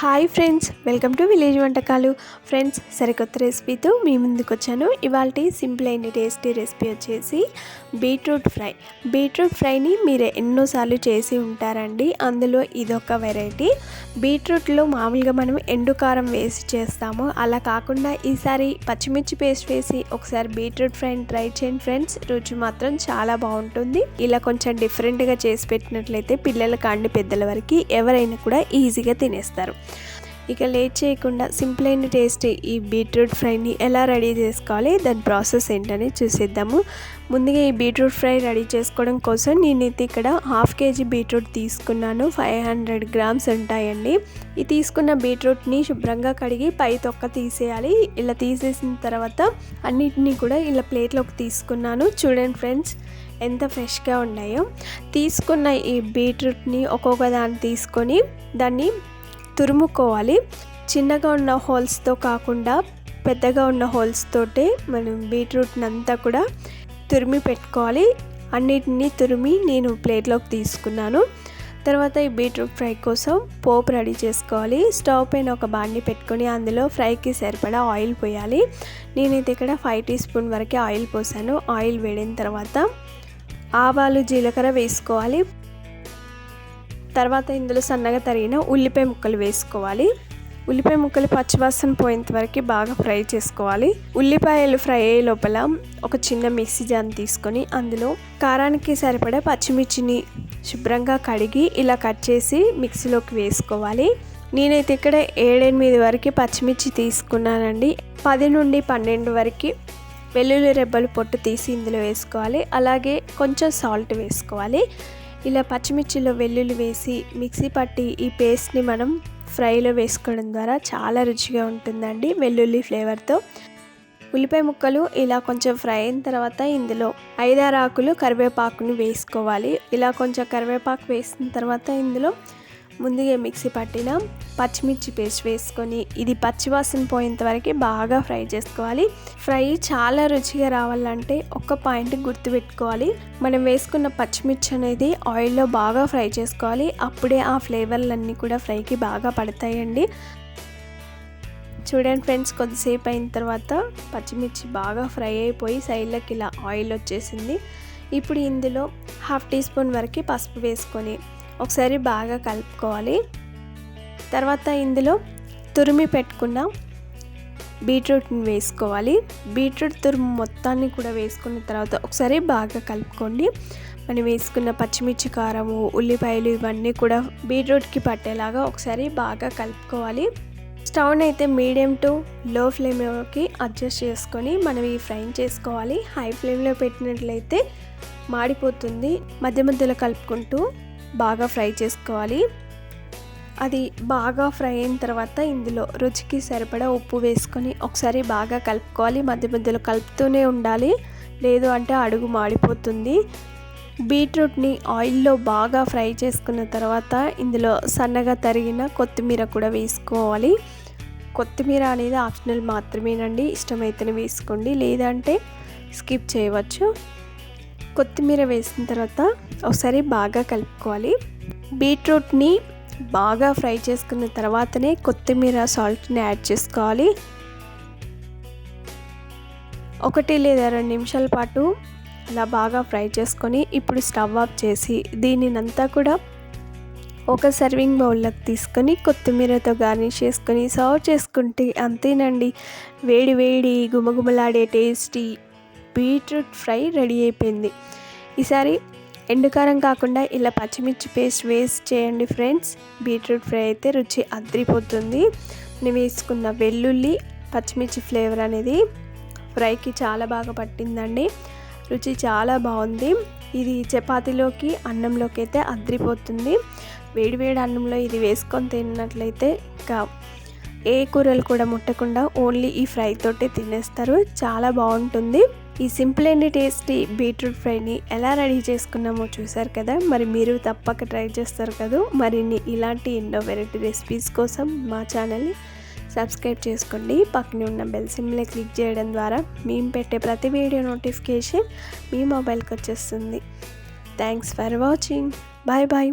Hi friends welcome to village వంటకాలు. Friends సరికొత్త రెసిపీతో మీ ముందుకు వచ్చాను ఇవాళ సింపుల్ అయిన టేస్టీ రెసిపీ వచ్చేసి బీట్రూట్ ఫ్రై. బీట్రూట్ ఫ్రైని మీరు ఎన్నోసార్లు చేసి ఉంటారండి. అందులో ఇదొక వెరైటీ. బీట్రూట్లో మామూలుగా మనం ఎండు కారం వేసి చేస్తాము. అలా కాకుండా ఈసారి పచ్చిమిర్చి పేస్ట్ వేసి ఒకసారి బీట్రూట్ ఫ్రైని ట్రై చేయండి ఫ్రెండ్స్. రుచి మాత్రం చాలా బాగుంటుంది. ఇలా కొంచెం డిఫరెంట్గా చేసి పెట్టినట్లయితే పిల్లల కాండి పెద్దల వరకు ఎవరైనా కూడా ఈజీగా తినేస్తారు. ఇక లేట్ చేయకుండా సింపుల్ అయిన టేస్ట్ ఈ బీట్రూట్ ఫ్రైని ఎలా రెడీ చేసుకోవాలి దాని ప్రాసెస్ ఏంటని చూసేద్దాము. ముందుగా ఈ బీట్రూట్ ఫ్రై రెడీ చేసుకోవడం కోసం నేనైతే ఇక్కడ హాఫ్ కేజీ బీట్రూట్ తీసుకున్నాను. ఫైవ్ హండ్రెడ్ గ్రామ్స్ ఉంటాయండి. ఈ తీసుకున్న బీట్రూట్ని శుభ్రంగా కడిగి పై తొక్క తీసేయాలి. ఇలా తీసేసిన తర్వాత అన్నిటినీ కూడా ఇలా ప్లేట్లోకి తీసుకున్నాను. చూడండి ఫ్రెండ్స్ ఎంత ఫ్రెష్గా ఉన్నాయో. తీసుకున్న ఈ బీట్రూట్ని ఒక్కొక్క దాన్ని తీసుకొని దాన్ని తురుముకోవాలి. చిన్నగా ఉన్న హోల్స్తో కాకుండా పెద్దగా ఉన్న హోల్స్ తోటే మనం బీట్రూట్ని అంతా కూడా తురిమి పెట్టుకోవాలి. అన్నిటినీ తురిమి నేను ప్లేట్లోకి తీసుకున్నాను. తర్వాత ఈ బీట్రూట్ ఫ్రై కోసం పోపు రెడీ చేసుకోవాలి. స్టవ్ పైన ఒక బాండి పెట్టుకొని అందులో ఫ్రైకి సరిపడా ఆయిల్ పోయాలి. నేనైతే ఇక్కడ ఫైవ్ టీ స్పూన్ వరకే ఆయిల్ పోసాను. ఆయిల్ వేడిన తర్వాత ఆవాలు జీలకర్ర వేసుకోవాలి. తర్వాత ఇందులో సన్నగా తరిగిన ఉల్లిపాయ ముక్కలు వేసుకోవాలి. ఉల్లిపాయ ముక్కలు పచ్చివాసన పోయేంత వరకు బాగా ఫ్రై చేసుకోవాలి. ఉల్లిపాయలు ఫ్రై అయ్యే లోపల ఒక చిన్న మిక్సీ జాన్ తీసుకొని అందులో కారానికి సరిపడే పచ్చిమిర్చిని శుభ్రంగా కడిగి ఇలా కట్ చేసి మిక్సీలోకి వేసుకోవాలి. నేనైతే ఇక్కడ ఏడెనిమిది వరకు పచ్చిమిర్చి తీసుకున్నానండి. పది నుండి పన్నెండు వరకు వెల్లుల్లి రెబ్బలు పొట్టు తీసి ఇందులో వేసుకోవాలి. అలాగే కొంచెం సాల్ట్ వేసుకోవాలి. ఇలా పచ్చిమిర్చిలో వెల్లుల్లి వేసి మిక్సీ పట్టి ఈ పేస్ట్ని మనం ఫ్రైలో వేసుకోవడం ద్వారా చాలా రుచిగా ఉంటుందండి వెల్లుల్లి ఫ్లేవర్తో. ఉల్లిపాయ ముక్కలు ఇలా కొంచెం ఫ్రై అయిన తర్వాత ఇందులో ఐదారు ఆకులు కరివేపాకుని వేసుకోవాలి. ఇలా కొంచెం కరివేపాకు వేసిన తర్వాత ఇందులో ముందుగా మిక్సీ పట్టిన పచ్చిమిర్చి పేస్ట్ వేసుకొని ఇది పచ్చివాసన పోయేంత వరకు బాగా ఫ్రై చేసుకోవాలి. ఫ్రై చాలా రుచిగా రావాలంటే ఒక పాయింట్ గుర్తుపెట్టుకోవాలి. మనం వేసుకున్న పచ్చిమిర్చి అనేది ఆయిల్లో బాగా ఫ్రై చేసుకోవాలి. అప్పుడే ఆ ఫ్లేవర్లన్నీ కూడా ఫ్రైకి బాగా పడతాయండి. చూడండి ఫ్రెండ్స్ కొద్దిసేపు అయిన తర్వాత పచ్చిమిర్చి బాగా ఫ్రై అయిపోయి సైడ్లోకి ఇలా ఆయిల్ వచ్చేసింది. ఇప్పుడు ఇందులో హాఫ్ టీ స్పూన్ వరకు పసుపు వేసుకొని ఒకసారి బాగా కలుపుకోవాలి. తర్వాత ఇందులో తురిమి పెట్టుకున్న బీట్రూట్ని వేసుకోవాలి. బీట్రూట్ తురుము మొత్తాన్ని కూడా వేసుకున్న తర్వాత ఒకసారి బాగా కలుపుకోండి. మనం వేసుకున్న పచ్చిమిర్చి కారము ఉల్లిపాయలు ఇవన్నీ కూడా బీట్రూట్కి పట్టేలాగా ఒకసారి బాగా కలుపుకోవాలి. స్టవ్ని అయితే మీడియం టు లో ఫ్లేమ్కి అడ్జస్ట్ చేసుకొని మనం ఈ ఫ్రై చేసుకోవాలి. హై ఫ్లేమ్లో పెట్టినట్లయితే మాడిపోతుంది. మధ్య మధ్యలో కలుపుకుంటూ బాగా ఫ్రై చేసుకోవాలి. అది బాగా ఫ్రై అయిన తర్వాత ఇందులో రుచికి సరిపడా ఉప్పు వేసుకొని ఒకసారి బాగా కలుపుకోవాలి. మధ్య మధ్యలో కలుపుతూనే ఉండాలి. లేదు అంటే అడుగు మాడిపోతుంది. బీట్రూట్ని ఆయిల్లో బాగా ఫ్రై చేసుకున్న తర్వాత ఇందులో సన్నగా తరిగిన కొత్తిమీర కూడా వేసుకోవాలి. కొత్తిమీర అనేది ఆప్షనల్ మాత్రమేనండి. ఇష్టమైతేనే వేసుకోండి. లేదంటే స్కిప్ చేయవచ్చు. కొత్తిమీర వేసిన తర్వాత ఒకసారి బాగా కలుపుకోవాలి. బీట్రూట్ని బాగా ఫ్రై చేసుకున్న తర్వాతనే కొత్తిమీర సాల్ట్ని యాడ్ చేసుకోవాలి. ఒకటి లేదా రెండు నిమిషాల పాటు అలా బాగా ఫ్రై చేసుకొని ఇప్పుడు స్టవ్ ఆఫ్ చేసి దీనినంతా కూడా ఒక సర్వింగ్ బౌల్లోకి తీసుకొని కొత్తిమీరతో గార్నిష్ చేసుకొని సర్వ్ చేసుకుంటే అంతేనండి. వేడి వేడి గుమగుమలాడే టేస్టీ. బీట్రూట్ ఫ్రై రెడీ అయిపోయింది. ఈసారి ఎండుకారం కాకుండా ఇలా పచ్చిమిర్చి పేస్ట్ వేస్ట్ చేయండి ఫ్రెండ్స్. బీట్రూట్ ఫ్రై అయితే రుచి అద్రిపోతుంది. నేను వేసుకున్న వెల్లుల్లి పచ్చిమిర్చి ఫ్లేవర్ అనేది ఫ్రైకి చాలా బాగా పట్టిందండి. రుచి చాలా బాగుంది. ఇది చపాతీలోకి అన్నంలోకి అయితే అద్రిపోతుంది. వేడివేడి అన్నంలో ఇది వేసుకొని తిన్నట్లయితే ఇంకా ఏ కూరలు కూడా ముట్టకుండా ఓన్లీ ఈ ఫ్రైతోటే తినేస్తారు. చాలా బాగుంటుంది. ఈ సింపుల్ అండ్ టేస్టీ బీట్రూట్ ఫ్రైని ఎలా రెడీ చేసుకున్నామో చూసారు కదా? మరి మీరు తప్పక ట్రై చేస్తారు కదా? మరిన్ని ఇలాంటి ఎన్నో వెరైటీ రెసిపీస్ కోసం మా ఛానల్ని సబ్స్క్రైబ్ చేసుకోండి. పక్కనే ఉన్న బెల్ సిమ్లే క్లిక్ చేయడం ద్వారా మేము పెట్టే ప్రతి వీడియో నోటిఫికేషన్ మీ మొబైల్కి వచ్చేస్తుంది. Thanks for watching. Bye bye.